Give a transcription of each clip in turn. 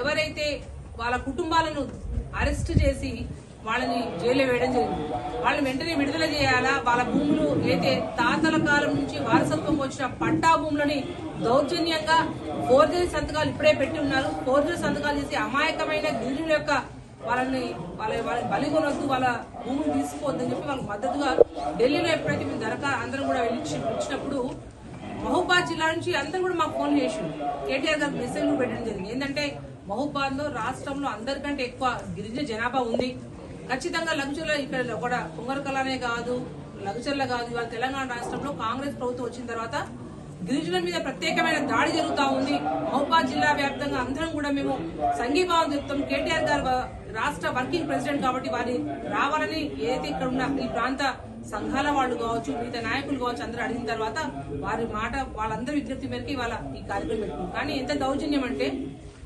ఎవరైతే వాళ్ళ కుటుంబాలను అరెస్ట్ చేసి వాళ్ళని జైల్లో వేయడం జరిగింది. వాళ్ళని వెంటనే విడుదల చేయాలా? వాళ్ళ భూములు అయితే తాతల కాలం నుంచి వారసత్వం వచ్చిన పట్టా భూములని దౌర్జన్యంగా ఫోర్జరీ సంతకాలు ఇప్పుడే పెట్టి ఉన్నారు. ఫోర్జరీ సంతకాలు చేసి అమాయకమైన గిరిజనుల యొక్క వాళ్ళని వాళ్ళ వాళ్ళని బలిగొనొద్దు వాళ్ళ భూములు తీసుకోవద్దని చెప్పి వాళ్ళకి మద్దతుగా ఢిల్లీలో ఎప్పుడైతే మేము దరఖా అందరం కూడా వెళ్ళి ఇచ్చినప్పుడు మహబూబాద్ జిల్లా నుంచి అందరూ కూడా మాకు ఫోన్ చేసి కేటీఆర్ గారికి మెసేజ్ పెట్టడం జరిగింది. ఏంటంటే మహబూబాద్లో రాష్ట్రంలో అందరికంటే ఎక్కువ గిరిజన జనాభా ఉంది. ఖచ్చితంగా లగ్జర్లో ఇక్కడ కూడా కుంగరకలానే కాదు లగ్జర్ల కాదు ఇవాళ తెలంగాణ రాష్ట్రంలో కాంగ్రెస్ ప్రభుత్వం వచ్చిన తర్వాత గిరిజనుల మీద ప్రత్యేకమైన దాడి జరుగుతా ఉంది. మహబూబాద్ జిల్లా వ్యాప్తంగా అందరం కూడా మేము సంఘీభావం చెప్తాం. కేటీఆర్ గారు రాష్ట్ర వర్కింగ్ ప్రెసిడెంట్ కాబట్టి వారి రావాలని ఏదైతే ఇక్కడ ఉన్న ఈ ప్రాంత సంఘాల వాళ్ళు కావచ్చు మిగతా నాయకులు కావచ్చు అందరూ అడిగిన తర్వాత వారి మాట వాళ్ళందరూ విజ్ఞప్తి మేరకు ఇవాళ ఈ కార్యక్రమం పెట్టుకున్నాం కానీ ఎంత దౌర్జన్యం అంటే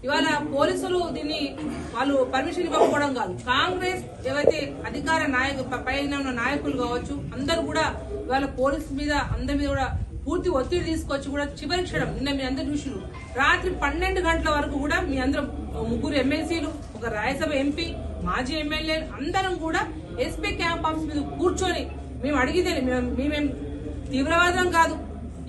ఇవాళ పోలీసులు దీన్ని వాళ్ళు పర్మిషన్ ఇవ్వకపోవడం కాదు. కాంగ్రెస్ ఏవైతే అధికార నాయకు పైన ఉన్న నాయకులు కావచ్చు అందరూ కూడా ఇవాళ పోలీస్ మీద అందరి మీద కూడా పూర్తి ఒత్తిడి తీసుకొచ్చి కూడా చివరి క్షణం నిన్న మీ అందరు చూసిన రాత్రి పన్నెండు గంటల వరకు కూడా మీ అందరం ముగ్గురు ఎమ్మెల్సీలు ఒక రాజ్యసభ ఎంపీ మాజీ ఎమ్మెల్యేలు అందరం కూడా ఎస్పీ క్యాంప్ ఆఫీస్ మీద కూర్చొని మేము అడిగితే మేము- మేమేం తీవ్రవాదం కాదు.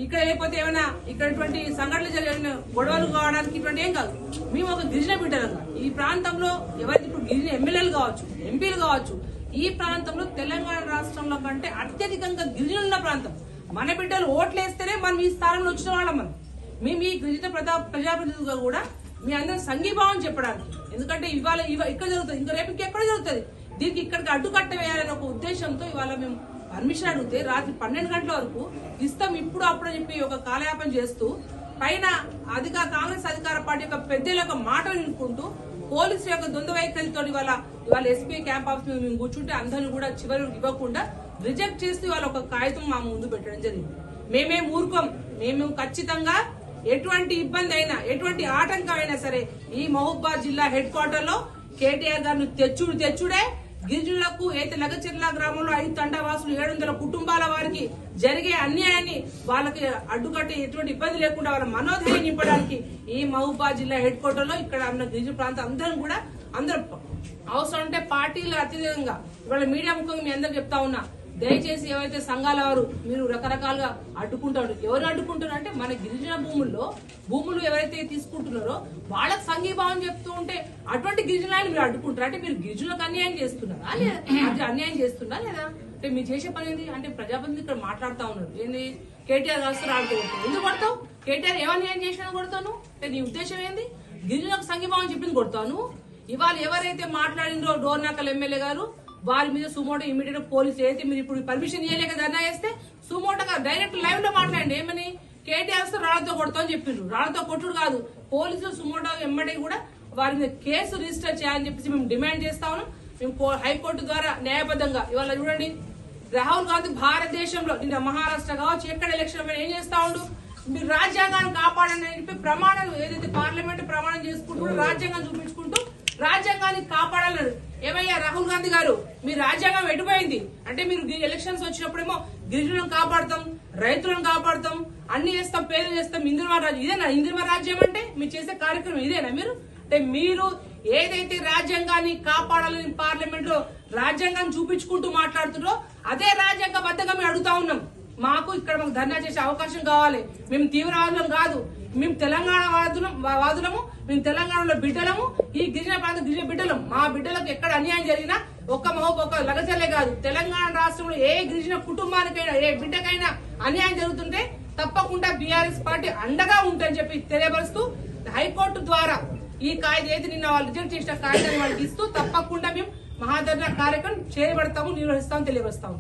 ఇక్కడ లేకపోతే ఏమైనా ఇక్కడటువంటి సంఘటనలు జరిగిన గొడవలు కావడానికి ఇటువంటి ఏం కాదు. మేము ఒక గిరిజన బిడ్డలం ఈ ప్రాంతంలో ఎవరైతే ఇప్పుడు గిరిజన ఎమ్మెల్యేలు కావచ్చు ఎంపీలు కావచ్చు ఈ ప్రాంతంలో తెలంగాణ రాష్ట్రంలో కంటే అత్యధికంగా గిరిజనలు ఉన్న ప్రాంతం. మన బిడ్డలు ఓట్లేస్తేనే మనం ఈ స్థానంలో వచ్చిన వాళ్ళం మనం. మేము ఈ గిరిజన ప్రజా ప్రజాప్రతినిధులుగా కూడా మీ అందరం సంఘీభావం చెప్పడానికి. ఎందుకంటే ఇవాళ ఇక్కడ జరుగుతుంది. ఇంకా రేపు ఇంకెక్కడ జరుగుతుంది? దీనికి ఇక్కడికి అడ్డుకట్ట వేయాలనే ఒక ఉద్దేశంతో ఇవాళ మేము పర్మిషన్ అడిగితే రాత్రి పన్నెండు గంటల వరకు ఇస్తాం ఇప్పుడు అప్పుడు చెప్పి ఒక కాలయాపన చేస్తూ పైన అధికార కాంగ్రెస్ అధికార పార్టీ యొక్క పెద్దల యొక్క మాటలు నిలుపుకుంటూ పోలీసు యొక్క ద్వంద్వ వైఖరితో ఇవాళ ఇవాళ ఎస్పీ క్యాంప్ ఆఫీస్ మేము కూర్చుంటే అందరిని కూడా చివరి ఇవ్వకుండా రిజెక్ట్ చేస్తూ ఇవాళ ఒక కాగితం మా ముందు పెట్టడం జరిగింది. మేమేం ఊరుకోం మేము ఖచ్చితంగా ఎటువంటి ఇబ్బంది అయినా ఎటువంటి ఆటంకం అయినా సరే ఈ మహబూబాద్ జిల్లా హెడ్ క్వార్టర్లో కేటీఆర్ గారిని తెచ్చుడు తెచ్చుడే గిరిజనులకు అయితే లగచెర్ల గ్రామంలో ఐదు తండావాసులు ఏడు వందల కుటుంబాల వారికి జరిగే అన్యాయాన్ని వాళ్ళకి అడ్డుకట్టి ఎటువంటి ఇబ్బంది లేకుండా వాళ్ళ మనోధైర్యం నింపడానికి ఈ మహబూబాద్ జిల్లా హెడ్ క్వార్టర్లో ఇక్కడ ఉన్న గిరిజన ప్రాంతం అందరం కూడా అందరం అవసరం అంటే పార్టీలు అత్యధికంగా ఇవాళ మీడియా ముఖంగా మీ అందరికి చెప్తా ఉన్నా. దయచేసి ఏవైతే సంఘాల వారు మీరు రకరకాలుగా అడ్డుకుంటారు ఎవరు అడ్డుకుంటారు అంటే మన గిరిజన భూముల్లో భూములు ఎవరైతే తీసుకుంటున్నారో వాళ్ళకి సంఘీభావం చెప్తూ ఉంటే అటువంటి గిరిజనాన్ని మీరు అడ్డుకుంటారు? అంటే మీరు గిరిజనులకు అన్యాయం చేస్తున్నారా? లేదా అన్యాయం చేస్తున్నారా? లేదా? అంటే మీరు చేసే పని ఏంది? అంటే ప్రజాప్రతినిధి ఇక్కడ మాట్లాడుతా ఉన్నారు. ఏంది? కేటీఆర్ రాస్తారు ఆడుకోవచ్చు ఎందుకు కొడతావు? కేటీఆర్ ఏమన్యాయం చేసినా కొడతాను. అంటే నీ ఉద్దేశం ఏంది? గిరిజనులకు సంఘీభావం చెప్పింది కొడతాను. ఇవాళ ఎవరైతే మాట్లాడినరో డోర్నాకల్ ఎమ్మెల్యే గారు వారి మీద సుమోటో ఇమీడియట్ పోలీస్ అయితే మీరు ఇప్పుడు పర్మిషన్ ఇవ్వలేక ధర్నా చేస్తే సుమోటోగా డైరెక్ట్ లైవ్లో మాట్లాడండి. ఏమని? కేటీఆర్ రాళ్ళతో కొడతామని చెప్పిండ్రు. రాళ్ళతో కొట్టుడు కాదు. పోలీసులు సుమోటో ఎమ్మడి కూడా వారి మీద కేసు రిజిస్టర్ చేయాలని చెప్పేసి మేము డిమాండ్ చేస్తా ఉన్నాం. మేము హైకోర్టు ద్వారా న్యాయబద్ధంగా ఇవాళ చూడండి. రాహుల్ గాంధీ భారతదేశంలో నిన్న మహారాష్ట్ర కావచ్చు ఎక్కడ ఎలక్షన్ ఏం చేస్తా ఉండు? మీరు రాజ్యాంగాన్ని కాపాడని చెప్పి ప్రమాణాలు ఏదైతే పార్లమెంట్ ప్రమాణం చేసుకుంటూ రాజ్యాంగం చూపించుకుంటూ రాజ్యాంగాన్ని కాపాడాలన్నారు ఏమయ్యా రాహుల్ గాంధీ గారు మీ రాజ్యాంగం ఎటుపోయింది? అంటే మీరు ఎలక్షన్స్ వచ్చినప్పుడేమో గిరిజనులను కాపాడతాం రైతులను కాపాడతాం అన్ని చేస్తాం పేదలు చేస్తాం ఇందిరమ రాజ్యం. ఇదేనా? ఇందిరమ రాజ్యం అంటే మీరు చేసే కార్యక్రమం ఇదేనా మీరు? అంటే మీరు ఏదైతే రాజ్యాంగాన్ని కాపాడాలని పార్లమెంట్లో రాజ్యాంగాన్ని చూపించుకుంటూ మాట్లాడుతున్నారో అదే రాజ్యాంగ బద్దగా మేము అడుగుతా ఉన్నాం. మాకు ఇక్కడ మాకు ధర్నా చేసే అవకాశం కావాలి. మేము తీవ్రవాదులం కాదు. మేము తెలంగాణ వాదులం వాదులము మేము తెలంగాణలో బిడ్డలము ఈ గిరిజన ప్రాంత గిరిజన బిడ్డలం. మా బిడ్డలకు ఎక్కడ అన్యాయం జరిగినా ఒక్క మహో ఒక్క లగజల్లే కాదు. తెలంగాణ రాష్ట్రంలో ఏ గిరిజన కుటుంబానికైనా ఏ బిడ్డకైనా అన్యాయం జరుగుతుంటే తప్పకుండా బీఆర్ఎస్ పార్టీ అండగా ఉంటుందని చెప్పి తెలియపరుస్తూ హైకోర్టు ద్వారా ఈ కాయిద ఏది నిన్న వాళ్ళు రిజెక్ట్ చేసిన కాయిదాన్ని వాళ్ళకి ఇస్తూ తప్పకుండా మేము మహాధర్ణ కార్యక్రమం చేయబడతాము నిర్వహిస్తాము తెలియపరుస్తాము.